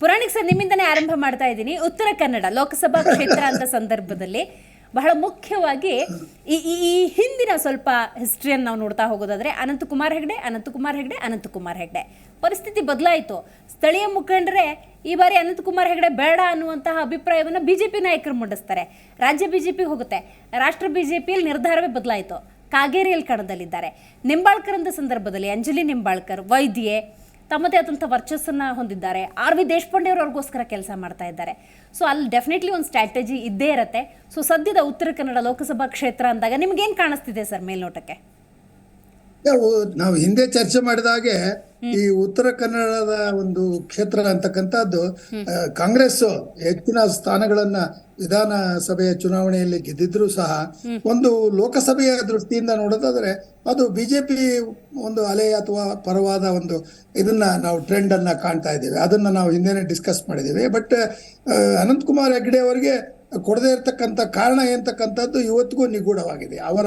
Puranik sir, ನಿಮ್ಮಿಂದನೇ ಆರಂಭ ಮಾಡ್ತಾ ಇದ್ದೀನಿ. ಉತ್ತರ ಕನ್ನಡ, ಲೋಕಸಭಾ ಕ್ಷೇತ್ರ ಅಂತ ಸಂದರ್ಭದಲ್ಲಿ ಬಹಳ ಮುಖ್ಯವಾಗಿ ಈ ಈ ಹಿಂದಿನ ಸ್ವಲ್ಪ ಹಿಸ್ಟ್ರಿಯನ್ನು ನಾವು ನೋಡ್ತಾ ಹೋಗೋದಾದ್ರೆ ಅನಂತಕುಮಾರ್ ಹೆಗ್ಡೆ ಅನಂತಕುಮಾರ್ ಹೆಗ್ಡೆ ಅನಂತಕುಮಾರ್ ಹೆಗ್ಡೆ. ಪರಿಸ್ಥಿತಿ ಬದಲಾಯಿತು. ಸ್ಥಳೀಯ ಮುಖಂಡರೇ ಈ ಬಾರಿ ಅನಂತಕುಮಾರ್ ಹೆಗಡೆ ಬೇಡ ಅನ್ನುವಂತಹ ಅಭಿಪ್ರಾಯವನ್ನು ಬಿಜೆಪಿ ನಾಯಕರು ಮೂಡಿಸ್ತಾರೆ. ರಾಜ್ಯ ಬಿಜೆಪಿ ಹೋಗುತ್ತೆ. ರಾಷ್ಟ್ರ ಬಿಜೆಪಿಯಲ್ಲಿ ನಿರ್ಧಾರವೇ ಬದಲಾಯಿತು. ಕಾಗೇರಿಯಲ್ಲಿ ಕಣದಲ್ಲಿದ್ದಾರೆ. ನಿಂಬಾಳ್ಕರ್ ಅಂತ ಸಂದರ್ಭದಲ್ಲಿ ಅಂಜಲಿ ನಿಂಬಾಳ್ಕರ್, ವೈದ್ಯೆ ತಮ್ಮದೇ ಆದಂಥ ವರ್ಚಸ್ಸನ್ನು ಹೊಂದಿದ್ದಾರೆ. ಆರ್ ವಿ ದೇಶಪಾಂಡೆ ಅವ್ರಿಗೋಸ್ಕರ ಕೆಲಸ ಮಾಡ್ತಾ ಇದ್ದಾರೆ. ಸೊ ಅಲ್ಲಿ ಡೆಫಿನೆಟ್ಲಿ ಒಂದು ಸ್ಟ್ರಾಟಜಿ ಇದ್ದೇ ಇರುತ್ತೆ. ಸೊ ಸದ್ಯದ ಉತ್ತರ ಕನ್ನಡ ಲೋಕಸಭಾ ಕ್ಷೇತ್ರ ಅಂದಾಗ ನಿಮ್ಗೇನು ಕಾಣಿಸ್ತಿದೆ ಸರ್ ಮೇಲ್ನೋಟಕ್ಕೆ? ನಾವು ಹಿಂದೆ ಚರ್ಚೆ ಮಾಡಿದ ಹಾಗೆ ಈ ಉತ್ತರ ಕನ್ನಡದ ಒಂದು ಕ್ಷೇತ್ರ ಅಂತಕ್ಕಂಥದ್ದು ಕಾಂಗ್ರೆಸ್ ಹೆಚ್ಚಿನ ಸ್ಥಾನಗಳನ್ನ ವಿಧಾನಸಭೆಯ ಚುನಾವಣೆಯಲ್ಲಿ ಗೆದ್ದಿದ್ರು ಸಹ ಒಂದು ಲೋಕಸಭೆಯ ದೃಷ್ಟಿಯಿಂದ ನೋಡೋದಾದ್ರೆ ಅದು ಬಿಜೆಪಿ ಒಂದು ಅಲೆ ಅಥವಾ ಪರವಾದ ಒಂದು ಇದನ್ನ ನಾವು ಟ್ರೆಂಡ್ ಅನ್ನ ಕಾಣ್ತಾ ಇದ್ದೇವೆ. ಅದನ್ನ ನಾವು ಹಿಂದೆನೆ ಡಿಸ್ಕಸ್ ಮಾಡಿದ್ದೇವೆ. ಬಟ್ ಅನಂತಕುಮಾರ್ ಹೆಗ್ಡೆ ಅವರಿಗೆ ಕೊಡದೇ ಇರತಕ್ಕಂಥ ಕಾರಣ ಏನ್ತಕ್ಕಂಥದ್ದು ಇವತ್ತಿಗೂ ನಿಗೂಢವಾಗಿದೆ. ಅವರ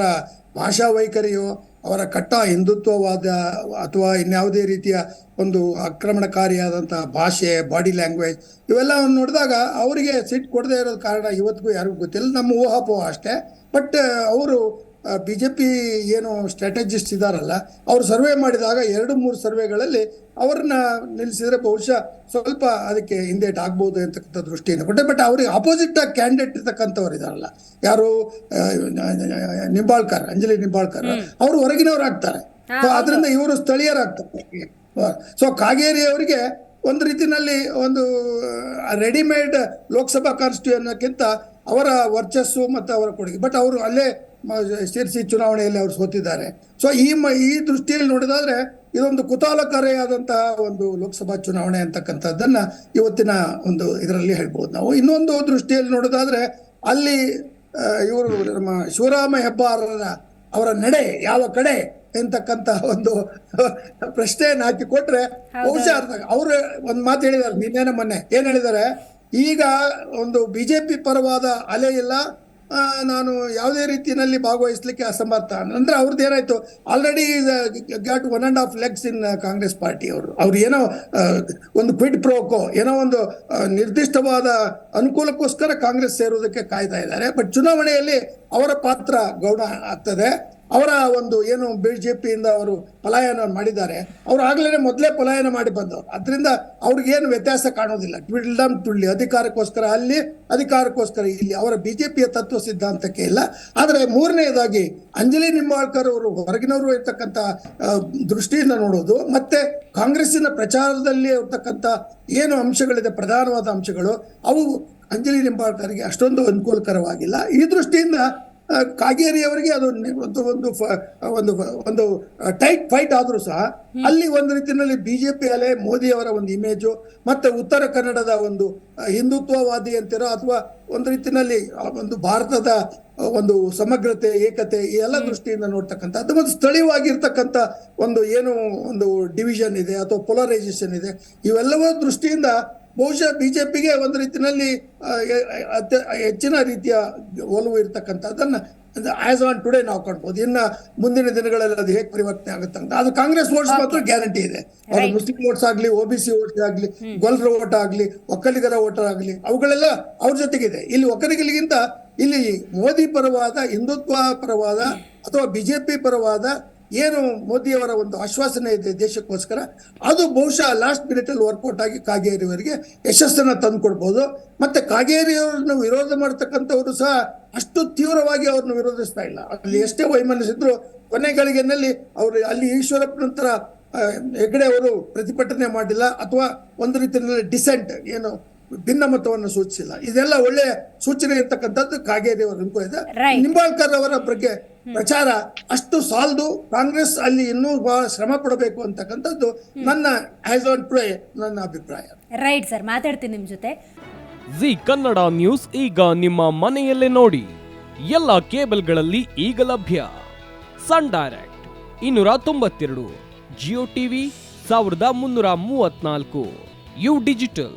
ಭಾಷಾ ವೈಖರಿಯೋ, ಅವರ ಕಟ್ಟ ಹಿಂದುತ್ವವಾದ ಅಥವಾ ಇನ್ಯಾವುದೇ ರೀತಿಯ ಒಂದು ಆಕ್ರಮಣಕಾರಿಯಾದಂಥ ಭಾಷೆ, ಬಾಡಿ ಲ್ಯಾಂಗ್ವೇಜ್ ಇವೆಲ್ಲವನ್ನು ನೋಡಿದಾಗ ಅವರಿಗೆ ಸಿಟ್ ಕೊಡದೇ ಇರೋದ ಕಾರಣ ಇವತ್ತಿಗೂ ಯಾರಿಗೂ ಗೊತ್ತಿಲ್ಲ. ನಮ್ಮ ಊಹಾಪೋಹ ಅಷ್ಟೇ. ಬಟ್, ಅವರು ಬಿ ಜೆ ಪಿ ಏನು ಸ್ಟ್ರಾಟಜಿಸ್ಟ್ ಇದಾರಲ್ಲ ಅವರು ಸರ್ವೆ ಮಾಡಿದಾಗ ಎರಡು ಮೂರು ಸರ್ವೆಗಳಲ್ಲಿ ಅವ್ರನ್ನ ನಿಲ್ಲಿಸಿದ್ರೆ ಬಹುಶಃ ಸ್ವಲ್ಪ ಅದಕ್ಕೆ ಹಿಂದೇಟ್ ಆಗ್ಬೋದು ಅಂತಕ್ಕಂಥ ದೃಷ್ಟಿಯಿಂದ ಕೊಟ್ಟೆ. ಬಟ್ ಅವ್ರಿಗೆ ಅಪೋಸಿಟ್ ಆಗಿ ಕ್ಯಾಂಡಿಡೇಟ್ ಇರ್ತಕ್ಕಂಥವ್ರು ಇದಾರಲ್ಲ. ಯಾರು ನಿಂಬಾಳ್ಕರ್ ಅಂಜಲಿ ನಿಂಬಾಳ್ಕರ್ ಅವರು ಹೊರಗಿನವ್ರು ಆಗ್ತಾರೆ. ಸೊ ಅದರಿಂದ ಇವರು ಸ್ಥಳೀಯರಾಗ್ತಾರೆ. ಸೊ ಕಾಗೇರಿ ಅವರಿಗೆ ಒಂದು ರೀತಿನಲ್ಲಿ ಒಂದು ರೆಡಿಮೇಡ್ ಲೋಕಸಭಾ ಕಾನ್ಸ್ಟಿಟ್ಯೂಷನ್ಕ್ಕಿಂತ ಅವರ ವರ್ಚಸ್ಸು ಮತ್ತು ಅವರ ಕೊಡುಗೆ. ಬಟ್ ಅವರು ಅಲ್ಲೇ ಶಿರ್ಸಿ ಚುನಾವಣೆಯಲ್ಲಿ ಅವರು ಸೋತಿದ್ದಾರೆ. ಸೊ ಈ ಮ ಈ ದೃಷ್ಟಿಯಲ್ಲಿ ನೋಡಿದಾದ್ರೆ ಇದೊಂದು ಕುತೂಹಲಕಾರಿಯಾದಂತಹ ಒಂದು ಲೋಕಸಭಾ ಚುನಾವಣೆ ಅಂತಕ್ಕಂಥದ್ದನ್ನ ಇವತ್ತಿನ ಒಂದು ಇದರಲ್ಲಿ ಹೇಳ್ಬೋದು ನಾವು. ಇನ್ನೊಂದು ದೃಷ್ಟಿಯಲ್ಲಿ ನೋಡೋದಾದ್ರೆ ಅಲ್ಲಿ ಇವರು ನಮ್ಮ ಶಿವರಾಮ ಹೆಬ್ಬಾರರ ಅವರ ನಡೆ ಯಾವ ಕಡೆ ಎಂತಕ್ಕಂತಹ ಒಂದು ಪ್ರಶ್ನೆಯನ್ನು ಹಾಕಿ ಕೊಟ್ರೆ ಬಹುಶಃ ಅರ್ಥ ಅವ್ರು ಒಂದ್ ಮಾತು ಹೇಳಿದ್ದಾರೆ ನಿನ್ನೆನೆ ಮೊನ್ನೆ. ಏನ್ ಹೇಳಿದ್ದಾರೆ ಈಗ ಒಂದು ಬಿಜೆಪಿ ಪರವಾದ ಅಲೆ ಇಲ್ಲ ನಾನು ಯಾವುದೇ ರೀತಿಯಲ್ಲಿ ಭಾಗವಹಿಸ್ಲಿಕ್ಕೆ ಅಸಮರ್ಥ. ಅಂದ್ರೆ ಅವ್ರದ್ದು ಏನಾಯ್ತು already got one and half legs in Congress party ಅವರು. ಅವ್ರು ಏನೋ ಒಂದು ಕ್ವಿಡ್ ಪ್ರೋಕೋ ಏನೋ ಒಂದು ನಿರ್ದಿಷ್ಟವಾದ ಅನುಕೂಲಕ್ಕೋಸ್ಕರ ಕಾಂಗ್ರೆಸ್ ಸೇರುವುದಕ್ಕೆ ಕಾಯ್ತಾ ಇದ್ದಾರೆ. ಬಟ್ ಚುನಾವಣೆಯಲ್ಲಿ ಅವರ ಪಾತ್ರ ಗೌಣ ಆಗ್ತದೆ. ಅವರ ಒಂದು ಏನು ಬಿ ಜೆ ಪಿಯಿಂದ ಅವರು ಪಲಾಯನ ಮಾಡಿದ್ದಾರೆ, ಅವರು ಆಗಲೇ ಮೊದಲೇ ಪಲಾಯನ ಮಾಡಿ ಬಂದವರು. ಅದರಿಂದ ಅವ್ರಿಗೇನು ವ್ಯತ್ಯಾಸ ಕಾಣೋದಿಲ್ಲ. ಟ್ವಿಲ್ಡಮ್ ತುಳ್ಳಿ ಅಧಿಕಾರಕ್ಕೋಸ್ಕರ ಅಲ್ಲಿ, ಅಧಿಕಾರಕ್ಕೋಸ್ಕರ ಇಲ್ಲಿ. ಅವರ ಬಿ ಜೆ ಪಿಯ ತತ್ವ ಸಿದ್ಧಾಂತಕ್ಕೆ ಇಲ್ಲ. ಆದರೆ ಮೂರನೆಯದಾಗಿ ಅಂಜಲಿ ನಿಂಬಾಳ್ಕರ್ ಅವರು ಹೊರಗಿನವರು ಇರ್ತಕ್ಕಂಥ ದೃಷ್ಟಿಯಿಂದ ನೋಡೋದು, ಮತ್ತೆ ಕಾಂಗ್ರೆಸ್ಸಿನ ಪ್ರಚಾರದಲ್ಲಿ ಇರ್ತಕ್ಕಂಥ ಏನು ಅಂಶಗಳಿದೆ, ಪ್ರಧಾನವಾದ ಅಂಶಗಳು, ಅವು ಅಂಜಲಿ ನಿಂಬಾಳ್ಕರ್ಗೆ ಅಷ್ಟೊಂದು ಅನುಕೂಲಕರವಾಗಿಲ್ಲ. ಈ ದೃಷ್ಟಿಯಿಂದ ಆ, ಕಾಗೇರಿ ಅವರಿಗೆ ಅದು ಒಂದು ಒಂದು ಒಂದು ಒಂದು ಟೈಟ್ ಫೈಟ್ ಆದರೂ ಸಹ ಅಲ್ಲಿ ಒಂದು ರೀತಿಯಲ್ಲಿ ಬಿಜೆಪಿ ಅಲೆ ಮೋದಿ ಅವರ ಒಂದು ಇಮೇಜು ಮತ್ತೆ ಉತ್ತರ ಕನ್ನಡದ ಒಂದು ಹಿಂದುತ್ವವಾದಿ ಅಂತಿರೋ ಅಥವಾ ಒಂದು ರೀತಿಯಲ್ಲಿ ಆ ಒಂದು ಭಾರತದ ಒಂದು ಸಮಗ್ರತೆ ಏಕತೆ ಈ ಎಲ್ಲ ದೃಷ್ಟಿಯಿಂದ ನೋಡ್ತಕ್ಕಂಥ ಮತ್ತು ಸ್ಥಳೀಯವಾಗಿರ್ತಕ್ಕಂಥ ಒಂದು ಏನು ಒಂದು ಡಿವಿಷನ್ ಇದೆ ಅಥವಾ ಪೊಲರೈಸೇಷನ್ ಇದೆ. ಇವೆಲ್ಲವೂ ದೃಷ್ಟಿಯಿಂದ ಬಹುಶಃ ಬಿಜೆಪಿಗೆ ಒಂದು ರೀತಿಯಲ್ಲಿ ಹೆಚ್ಚಿನ ರೀತಿಯ ಒಲವು ಇರ್ತಕ್ಕಂಥದ್ದನ್ನ ಆಸ್ ಆನ್ ಟುಡೇ ನಾವು ಕಾಣ್ಬೋದು. ಇನ್ನ ಮುಂದಿನ ದಿನಗಳಲ್ಲಿ ಅದು ಹೇಗೆ ಪರಿವರ್ತನೆ ಆಗುತ್ತೆ ಅಂತ. ಅದು ಕಾಂಗ್ರೆಸ್ ವೋಟ್ಸ್ ಮಾತ್ರ ಗ್ಯಾರಂಟಿ ಇದೆ. ಅವ್ರ ಮುಸ್ಲಿಂ ವೋಟ್ಸ್ ಆಗ್ಲಿ ಒ ಬಿ ಸಿ ವೋಟ್ಸ್ ಆಗಲಿ ಗೊಲ್ರ ಓಟ್ ಆಗ್ಲಿ ಒಕ್ಕಲಿಗರ ವೋಟ್ ಆಗ್ಲಿ ಅವುಗಳೆಲ್ಲ ಅವ್ರ ಜೊತೆಗಿದೆ. ಇಲ್ಲಿ ಒಕ್ಕಲಿಗರಿಗಿಂತ ಇಲ್ಲಿ ಮೋದಿ ಪರವಾದ ಹಿಂದುತ್ವ ಪರವಾದ ಅಥವಾ ಬಿಜೆಪಿ ಪರವಾದ ಏನು ಮೋದಿಯವರ ಒಂದು ಆಶ್ವಾಸನೆ ಇದೆ ದೇಶಕ್ಕೋಸ್ಕರ ಅದು ಬಹುಶಃ ಲಾಸ್ಟ್ ಮಿನಿಟ್ ಅಲ್ಲಿ ವರ್ಕೌಟ್ ಆಗಿ ಕಾಗೇರಿಯವರಿಗೆ ಯಶಸ್ಸನ್ನ ತಂದುಕೊಡ್ಬೋದು ಮತ್ತೆ ಕಾಗೇರಿಯವ್ರನ್ನ ವಿರೋಧ ಮಾಡ್ತಕ್ಕಂಥವರು ಸಹ ಅಷ್ಟು ತೀವ್ರವಾಗಿ ಅವ್ರನ್ನ ವಿರೋಧಿಸ್ತಾ ಇಲ್ಲ. ಅಲ್ಲಿ ಎಷ್ಟೇ ವೈಮನಸ್ಸಿದ್ರು ಕೊನೆ ಗಳಿಗೆನಲ್ಲಿ ಅವರು ಅಲ್ಲಿ ಈಶ್ವರಪ್ಪ ನಂತರ ಆ, ಹೆಗ್ಡೆ ಅವರು ಪ್ರತಿಭಟನೆ ಮಾಡಿಲ್ಲ ಅಥವಾ ಒಂದು ರೀತಿಯಲ್ಲಿ ಡಿಸೆಂಟ್ ಏನು ಭಿನ್ನಮತವನ್ನು ಸೂಚಿಸಿಲ್ಲ. ಇದೆಲ್ಲ ಒಳ್ಳೆಯ ಸೂಚನೆ ಇರ್ತಕ್ಕಂಥದ್ದು ಕಾಗೇರಿ ಅವರ ಇದೆ ನಿಂಬಾಳ್ಕರ್ ಅವರ ಬಗ್ಗೆ ಪ್ರಚಾರ ಅಷ್ಟು ಸಾಲದು. ಕಾಂಗ್ರೆಸ್ ಅಲ್ಲಿ ಇನ್ನೂ ಬಹಳ ಶ್ರಮ ಪಡಬೇಕು ಅಂತಕ್ಕಂಥದ್ದು ನನ್ನ ಆಸ್ ಆನ್ ಪ್ರೇ ನನ್ನ ಅಭಿಪ್ರಾಯ. ರೈಟ್ ಸರ್ ಮಾತಾಡ್ತೀನಿ ನಿಮ್ ಜೊತೆ. ಜಿ ಕನ್ನಡ ನ್ಯೂಸ್ ಈಗ ನಿಮ್ಮ ಮನೆಯಲ್ಲೇ ನೋಡಿ. ಎಲ್ಲ ಕೇಬಲ್ಗಳಲ್ಲಿ ಈಗ ಲಭ್ಯ. ಸನ್ ಡೈರೆಕ್ಟ್ ಇನ್ನೂರ ತೊಂಬತ್ತೆರಡು ಜಿಯೋ ಟಿವಿ ಸಾವಿರದ ಮುನ್ನೂರ ಮೂವತ್ನಾಲ್ಕು ಯು ಡಿಜಿಟಲ್.